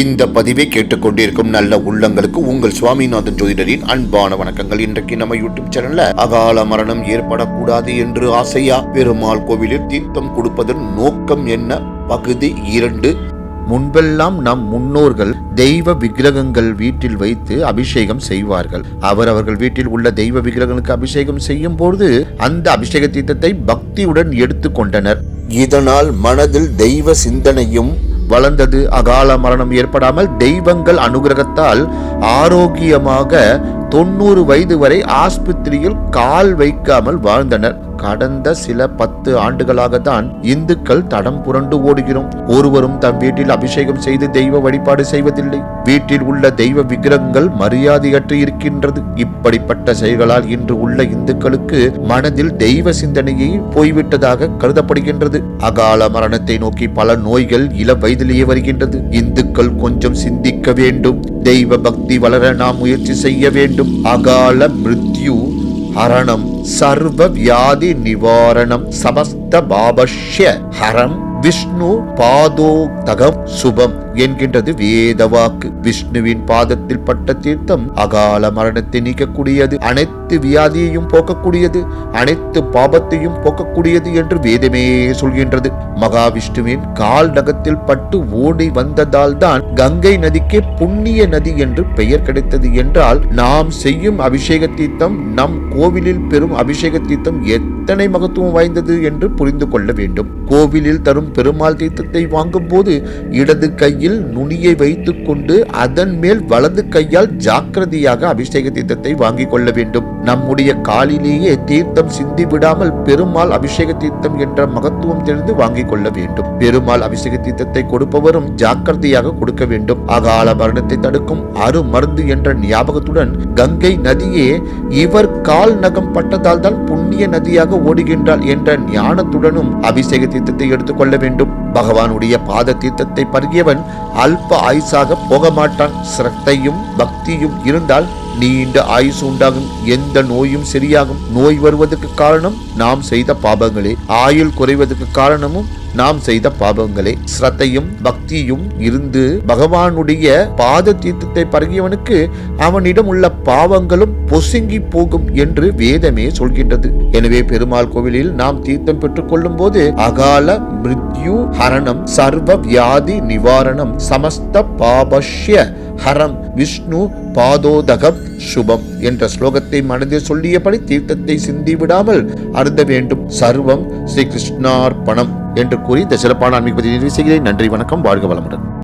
இந்த பதிவை கேட்டுக்கொண்டிருக்கும் நல்ல உள்ளங்களுக்கு உங்கள் சுவாமிநாதன் ஜோதிடரின் அன்பான வணக்கங்கள். இன்றைக்கு நம்ம யூடியூப் சேனல்ல அகால மரணம் ஏற்படக்கூடாது என்று ஆசையா பெருமாள் கோவிலில் தீர்த்தம் கொடுப்பதன் நோக்கம் என்ன? பகுதி இரண்டு. முன்பெல்லாம் நம் முன்னோர்கள் தெய்வ விக்கிரகங்கள் வீட்டில் வைத்து அபிஷேகம் செய்வார்கள். அவர் அவர்கள் வீட்டில் உள்ள தெய்வ விக்கிரகங்களுக்கு அபிஷேகம் செய்யும் போது அந்த அபிஷேக தீர்த்தத்தை பக்தியுடன் எடுத்துக்கொண்டனர். இதனால் மனதில் தெய்வ சிந்தனையும் வளர்ந்தது. அகால மரணம் ஏற்படாமல் தெய்வங்கள் அனுகிரகத்தால் ஆரோக்கியமாக தொண்ணூறு வயது வரை ஆஸ்பத்திரியில் கால் வைக்காமல் வாழ்ந்தனர். கடந்த சில பத்து ஆண்டுகளாக தான் இந்துக்கள் தடம் புரண்டு ஓடுகிறோம். ஒருவரும் தம் வீட்டில் அபிஷேகம் செய்து தெய்வ வழிபாடு செய்வதில்லை. வீட்டில் உள்ள தெய்வ விக்கிரகங்கள் மரியாதையற்று இருக்கின்றது. இப்படிப்பட்ட செயல்களால் இன்று உள்ள இந்துக்களுக்கு மனதில் தெய்வ சிந்தனையை போய்விட்டதாக கருதப்படுகின்றது. அகால மரணத்தை நோக்கி பல நோய்கள் இள வயதிலேயே வருகின்றது. இந்துக்கள் கொஞ்சம் சிந்திக்க வேண்டும். தெய்வ பக்தி வளர நாம் முயற்சி செய்ய வேண்டும். அகால மிருத்யு ஹரணம் சர்வ வியாதி நிவாரணம் சமஸ்த பாபஷ்ய ஹரம் விஷ்ணு பாதோதகம் சுபம். என்கின்றது வேதவாக்கு. விஷ்ணுவின் பாதத்தில் பட்ட தீர்த்தம் அகால மரணத்தை நீக்கக்கூடியது அனைத்து வியாதியையும் போக்கக்கூடியது அனைத்து பாபத்தையும் போக்கக்கூடியது என்று வேதமே சொல்கின்றது. மகாவிஷ்ணுவின் கால் நகத்தில் பட்டு ஓடி வந்ததால் தான் கங்கை நதிக்கே புண்ணிய நதி என்று பெயர் கிடைத்தது என்றால் நாம் செய்யும் அபிஷேக தீர்த்தம் நம் கோவிலில் பெறும் அபிஷேக தீர்த்தம் எத்தனை மகத்துவம் வாய்ந்தது என்று புரிந்து கொள்ள வேண்டும். கோவிலில் தரும் பெருமாள் தீர்த்தத்தை வாங்கும் போது இடது கையில் நுனியை வைத்துக் கொண்டு அதன் மேல் வலது கையால் ஜாக்கிரதையாக அபிஷேக தீர்த்தத்தை வாங்கிக் கொள்ள வேண்டும். நம்முடைய காலிலேயே தீர்த்தம் சிந்தி விடாமல் பெருமாள் அபிஷேக தீர்த்தம் என்ற மகத்துவம் தெரிந்து வாங்கிக் கொள்ள வேண்டும். பெருமாள் அபிஷேக தீர்த்தத்தை கொடுப்பவரும் ஜாக்கிரதையாக கொடுக்க வேண்டும். அகால மரணத்தை தடுக்கும் அரு மருந்து என்ற ஞாபகத்துடன் கங்கை நதியே இவர் கால் நகம் பட்டதால் தான் புண்ணிய நதியாக ஓடுகின்றாள் என்ற ஞானத்துடனும் அபிஷேக தீர்த்தத்தை எடுத்துக்கொள்ள வேண்டும். பகவானுடைய பாத தீர்த்தத்தை பருகியவன் அல்ப ஆயுசாக போக மாட்டான் சிரத்தையும் பக்தியும் இருந்தால் நீண்ட ஆயுசு உண்டாகும். எந்த நோயும் சரியாகும். நோய் வருவதற்கு காரணம் நாம் செய்த பாபங்களே. ஆயுள் குறைவதற்கு காரணமும் நாம் செய்த பாபங்களே. சிரத்தையும் பக்தியும் இருந்து பகவானுடைய பாத தீர்த்தத்தை பருகியவனுக்கு அவனிடம் உள்ள பாவங்களும் பொசுங்கி போகும் என்று வேதமே சொல்கின்றது. எனவே பெருமாள் கோவிலில் நாம் தீர்த்தம் பெற்றுக் கொள்ளும் போது அகால மிருத்யு ஹரணம் சர்வ வியாதி நிவாரணம் சமஸ்த பாபஷ்ய ஹரம் விஷ்ணு பாதோதகம் சுபம் என்ற ஸ்லோகத்தை மனதில் சொல்லியபடி தீர்த்தத்தை சிந்தி விடாமல் அருந்த வேண்டும். சர்வம் ஸ்ரீ கிருஷ்ணார்ப்பணம் என்று கூறி இந்த சிறப்பான ஆன்மீக பதிவு நிறைவு செய்கிறேன். நன்றி வணக்கம் வாழ்க வளமுடன்.